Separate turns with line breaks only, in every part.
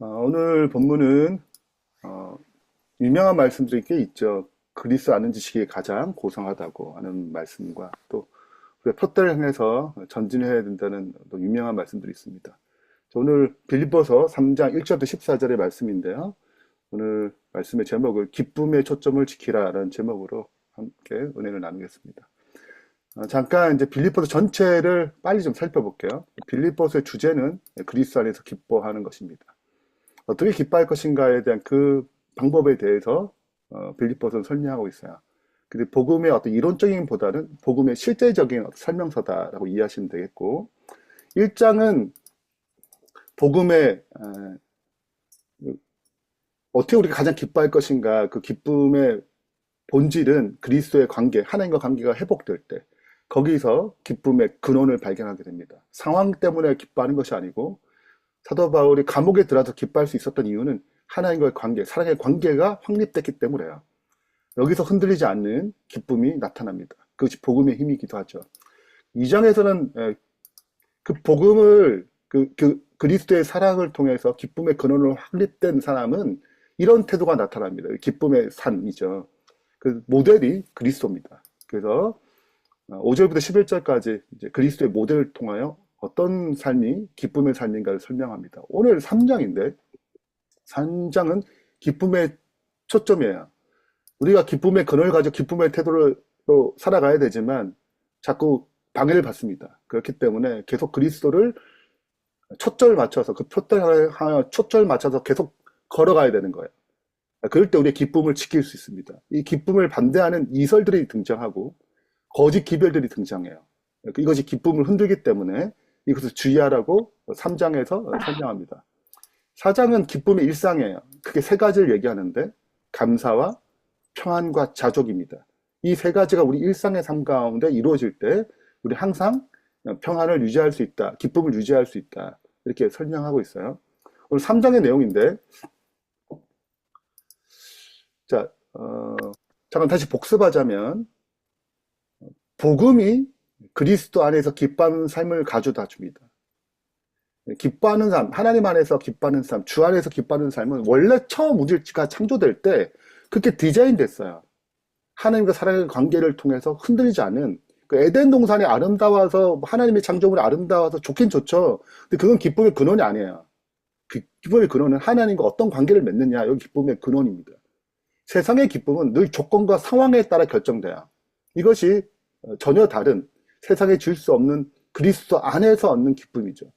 어, 오늘 본문은 어, 유명한 말씀들이 꽤 있죠. 그리스 아는 지식이 가장 고상하다고 하는 말씀과 또 우리가 표대를 향해서 전진해야 된다는 또 유명한 말씀들이 있습니다. 자, 오늘 빌립보서 3장 1절부터 14절의 말씀인데요. 오늘 말씀의 제목을 기쁨의 초점을 지키라라는 제목으로 함께 은혜를 나누겠습니다. 어, 잠깐 이제 빌립보서 전체를 빨리 좀 살펴볼게요. 빌립보서의 주제는 그리스 안에서 기뻐하는 것입니다. 어떻게 기뻐할 것인가에 대한 그 방법에 대해서 어, 빌립보서는 설명하고 있어요. 근데 복음의 어떤 이론적인 보다는 복음의 실제적인 설명서다라고 이해하시면 되겠고 1장은 복음의 에, 어떻게 우리가 가장 기뻐할 것인가 그 기쁨의 본질은 그리스도의 관계, 하나님과 관계가 회복될 때 거기서 기쁨의 근원을 발견하게 됩니다. 상황 때문에 기뻐하는 것이 아니고 사도 바울이 감옥에 들어서 기뻐할 수 있었던 이유는 하나님과의 관계, 사랑의 관계가 확립됐기 때문에요. 여기서 흔들리지 않는 기쁨이 나타납니다. 그것이 복음의 힘이기도 하죠. 이 장에서는 그 복음을 그, 그 그리스도의 사랑을 통해서 기쁨의 근원으로 확립된 사람은 이런 태도가 나타납니다. 기쁨의 산이죠. 그 모델이 그리스도입니다. 그래서 5절부터 11절까지 이제 그리스도의 모델을 통하여 어떤 삶이 기쁨의 삶인가를 설명합니다. 오늘 3장인데 3장은 기쁨의 초점이에요. 우리가 기쁨의 근원을 가지고 기쁨의 태도로 살아가야 되지만 자꾸 방해를 받습니다. 그렇기 때문에 계속 그리스도를 초점을 맞춰서 그 표절 초점을 맞춰서 계속 걸어가야 되는 거예요. 그럴 때 우리의 기쁨을 지킬 수 있습니다. 이 기쁨을 반대하는 이설들이 등장하고 거짓 기별들이 등장해요. 이것이 기쁨을 흔들기 때문에 이것을 주의하라고 3장에서 설명합니다. 4장은 기쁨의 일상이에요. 크게 세 가지를 얘기하는데 감사와 평안과 자족입니다. 이 세 가지가 우리 일상의 삶 가운데 이루어질 때 우리 항상 평안을 유지할 수 있다. 기쁨을 유지할 수 있다. 이렇게 설명하고 있어요. 오늘 3장의 내용인데 자, 어, 잠깐 다시 복습하자면 복음이 그리스도 안에서 기뻐하는 삶을 가져다 줍니다. 기뻐하는 삶, 하나님 안에서 기뻐하는 삶, 주 안에서 기뻐하는 삶은 원래 처음 우주가 창조될 때 그렇게 디자인됐어요. 하나님과 사랑의 관계를 통해서 흔들리지 않은 그 에덴 동산이 아름다워서 하나님의 창조물이 아름다워서 좋긴 좋죠. 근데 그건 기쁨의 근원이 아니에요. 그 기쁨의 근원은 하나님과 어떤 관계를 맺느냐 여기 기쁨의 근원입니다. 세상의 기쁨은 늘 조건과 상황에 따라 결정돼요. 이것이 전혀 다른 세상에 줄 수 없는 그리스도 안에서 얻는 기쁨이죠.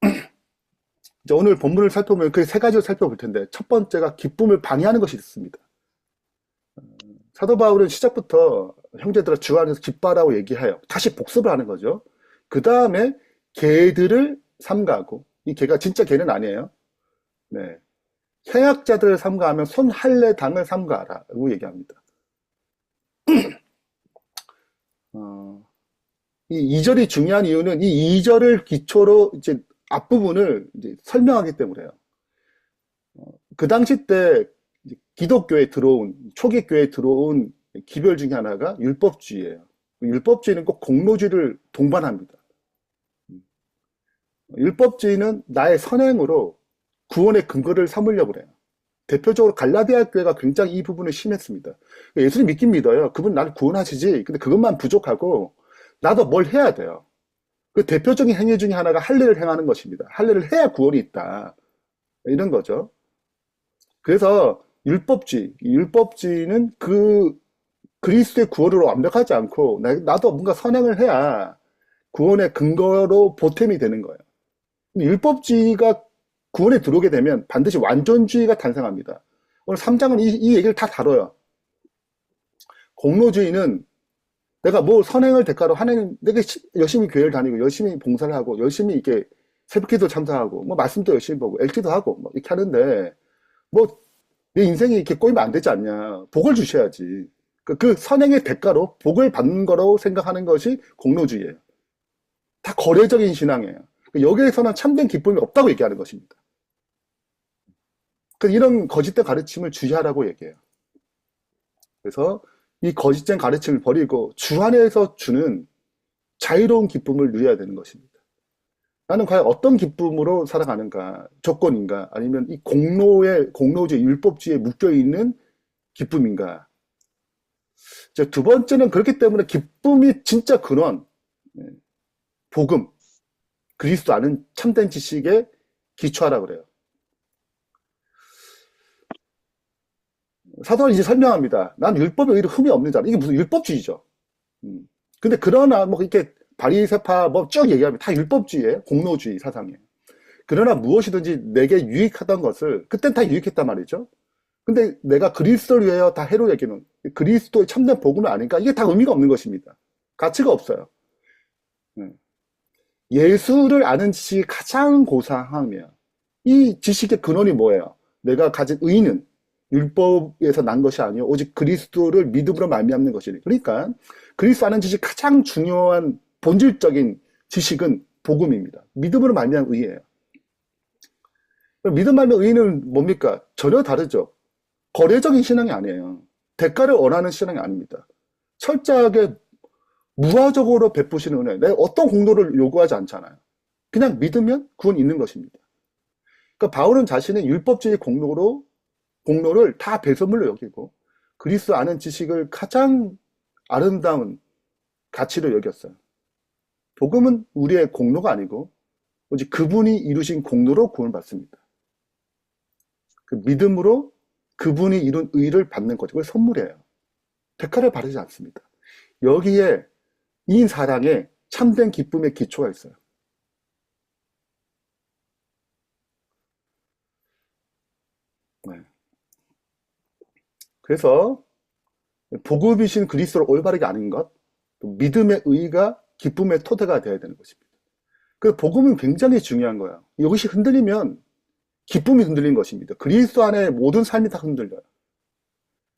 오늘 본문을 살펴보면 그 세 가지를 살펴볼 텐데 첫 번째가 기쁨을 방해하는 것이 있습니다. 사도 바울은 시작부터 형제들아 주 안에서 기뻐하라고 얘기해요. 다시 복습을 하는 거죠. 그 다음에 개들을 삼가하고 이 개가 진짜 개는 아니에요. 네. 해약자들을 삼가하면 손 할례 당을 삼가하라고 얘기합니다. 어, 이 2절이 중요한 이유는 이 2절을 기초로 이제 앞부분을 이제 설명하기 때문에요. 어, 그 당시 때 기독교에 들어온, 초기 교회에 들어온 기별 중에 하나가 율법주의예요. 율법주의는 꼭 공로주의를 동반합니다. 음. 율법주의는 나의 선행으로 구원의 근거를 삼으려고 그래요. 대표적으로 갈라디아 교회가 굉장히 이 부분을 심했습니다. 예수님 믿긴 믿어요. 그분 나를 구원하시지. 근데 그것만 부족하고 나도 뭘 해야 돼요. 그 대표적인 행위 중에 하나가 할례를 행하는 것입니다. 할례를 해야 구원이 있다. 이런 거죠. 그래서 율법주의, 율법주의는 그 그리스도의 구원으로 완벽하지 않고 나도 뭔가 선행을 해야 구원의 근거로 보탬이 되는 거예요. 율법주의가 구원에 들어오게 되면 반드시 완전주의가 탄생합니다. 오늘 3장은 이, 이 얘기를 다 다뤄요. 공로주의는 내가 뭐 선행을 대가로 하나님, 내가 열심히 교회를 다니고, 열심히 봉사를 하고, 열심히 이렇게 새벽기도 참석하고, 뭐 말씀도 열심히 보고, 엘기도 하고, 뭐 이렇게 하는데, 뭐, 내 인생이 이렇게 꼬이면 안 되지 않냐. 복을 주셔야지. 그, 그 선행의 대가로 복을 받는 거라고 생각하는 것이 공로주의예요. 다 거래적인 신앙이에요. 여기에서는 참된 기쁨이 없다고 얘기하는 것입니다. 그 이런 거짓된 가르침을 주의하라고 얘기해요. 그래서 이 거짓된 가르침을 버리고 주 안에서 주는 자유로운 기쁨을 누려야 되는 것입니다. 나는 과연 어떤 기쁨으로 살아가는가? 조건인가? 아니면 이 공로의, 공로주의, 율법주의에 묶여있는 기쁨인가? 이제 두 번째는 그렇기 때문에 기쁨이 진짜 근원, 예, 복음, 그리스도 아는 참된 지식에 기초하라 그래요. 사도는 이제 설명합니다. 난 율법에 의로 흠이 없는 자라. 이게 무슨 율법주의죠. 음. 근데 그러나 뭐 이렇게 바리새파 뭐 쭉 얘기하면 다 율법주의예요. 공로주의 사상이에요. 그러나 무엇이든지 내게 유익하던 것을 그땐 다 유익했단 말이죠. 근데 내가 그리스도를 위하여 다 해로 여기는 그리스도의 참된 복음을 아니까 이게 다 의미가 없는 것입니다. 가치가 없어요. 음. 예수를 아는 지식이 가장 고상하며 이 지식의 근원이 뭐예요? 내가 가진 의는 율법에서 난 것이 아니요 오직 그리스도를 믿음으로 말미암는 것이니. 그러니까 그리스도 아는 지식 가장 중요한 본질적인 지식은 복음입니다. 믿음으로 말미암은 의예요. 믿음 말미암은 의는 뭡니까? 전혀 다르죠. 거래적인 신앙이 아니에요. 대가를 원하는 신앙이 아닙니다. 철저하게 무화적으로 베푸시는 은혜. 내가 어떤 공로를 요구하지 않잖아요. 그냥 믿으면 구원 있는 것입니다. 그러니까 바울은 자신의 율법주의 공로로 공로를 다 배설물로 여기고 그리스도 아는 지식을 가장 아름다운 가치로 여겼어요. 복음은 우리의 공로가 아니고 오직 그분이 이루신 공로로 구원을 받습니다. 그 믿음으로 그분이 이룬 의를 받는 거죠. 그걸 선물이에요. 대가를 바르지 않습니다. 여기에 이 사랑에 참된 기쁨의 기초가 있어요. 네. 그래서 복음이신 그리스도를 올바르게 아는 것, 믿음의 의가 기쁨의 토대가 되어야 되는 것입니다. 그 복음은 굉장히 중요한 거예요. 이것이 흔들리면 기쁨이 흔들린 것입니다. 그리스도 안에 모든 삶이 다 흔들려요.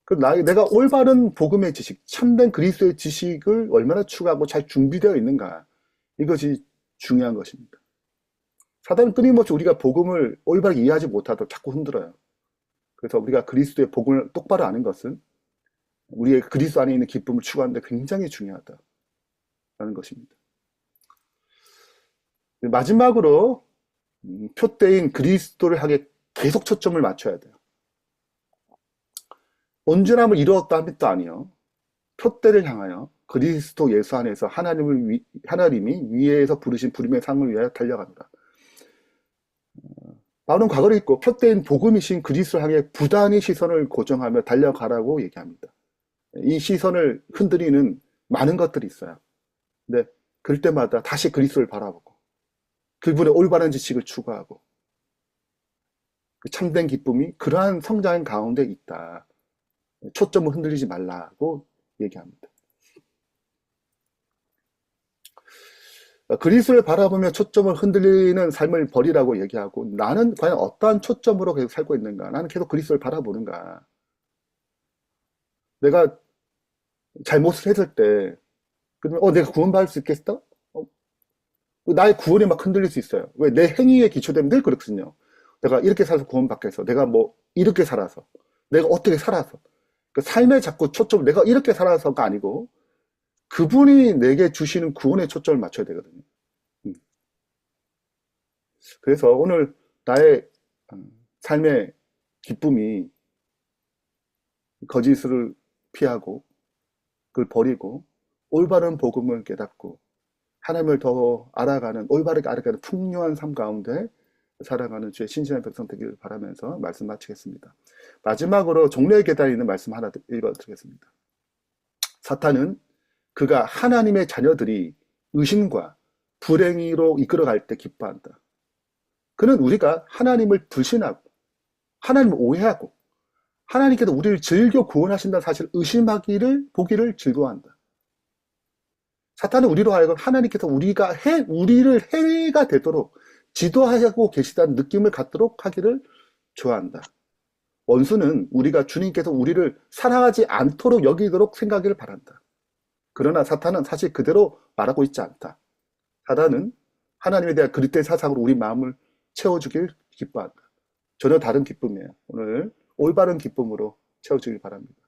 그 내가 올바른 복음의 지식, 참된 그리스도의 지식을 얼마나 추구하고 잘 준비되어 있는가 이것이 중요한 것입니다. 사단은 끊임없이 우리가 복음을 올바르게 이해하지 못하도록 자꾸 흔들어요. 그래서 우리가 그리스도의 복음을 똑바로 아는 것은 우리의 그리스도 안에 있는 기쁨을 추구하는데 굉장히 중요하다라는 것입니다. 마지막으로 음, 표대인 그리스도를 향해 계속 초점을 맞춰야 돼요. 온전함을 이루었다 또 아니요. 표대를 향하여 그리스도 예수 안에서 하나님을 위, 하나님이 위에서 부르신 부름의 상을 위하여 달려간다. 바울은 과거를 잊고 표대인 복음이신 그리스도를 향해 부단히 시선을 고정하며 달려가라고 얘기합니다. 이 시선을 흔들리는 많은 것들이 있어요. 근데 그럴 때마다 다시 그리스도를 바라보고 그분의 올바른 지식을 추구하고 그 참된 기쁨이 그러한 성장 가운데 있다. 초점을 흔들리지 말라고 얘기합니다. 그리스를 바라보며 초점을 흔들리는 삶을 버리라고 얘기하고 나는 과연 어떠한 초점으로 계속 살고 있는가? 나는 계속 그리스를 바라보는가? 내가 잘못을 했을 때 그러면 어 내가 구원받을 수 있겠어? 어, 나의 구원이 막 흔들릴 수 있어요. 왜? 내 행위에 기초되면 늘 그렇거든요. 내가 이렇게 살아서 구원받겠어. 내가 뭐 이렇게 살아서 내가 어떻게 살아서 그 삶에 자꾸 초점 내가 이렇게 살아서가 아니고 그분이 내게 주시는 구원에 초점을 맞춰야 되거든요. 음. 그래서 오늘 나의 음, 삶의 기쁨이 거짓을 피하고 그걸 버리고 올바른 복음을 깨닫고 하나님을 더 알아가는 올바르게 알아가는 풍요한 삶 가운데 살아가는 주의 신실한 백성 되기를 바라면서 말씀 마치겠습니다. 마지막으로 종려의 계단에 있는 말씀 하나 읽어드리겠습니다. 사탄은 그가 하나님의 자녀들이 의심과 불행으로 이끌어갈 때 기뻐한다. 그는 우리가 하나님을 불신하고 하나님을 오해하고 하나님께서 우리를 즐겨 구원하신다는 사실을 의심하기를 보기를 즐거워한다. 사탄은 우리로 하여금 하나님께서 우리가 해 우리를 해가 되도록 지도하고 계시다는 느낌을 갖도록 하기를 좋아한다. 원수는 우리가 주님께서 우리를 사랑하지 않도록 여기도록 생각을 바란다. 그러나 사탄은 사실 그대로 말하고 있지 않다. 사탄은 하나님에 대한 그리스도의 사상으로 우리 마음을 채워주길 기뻐한다. 전혀 다른 기쁨이에요. 오늘 올바른 기쁨으로 채워주길 바랍니다.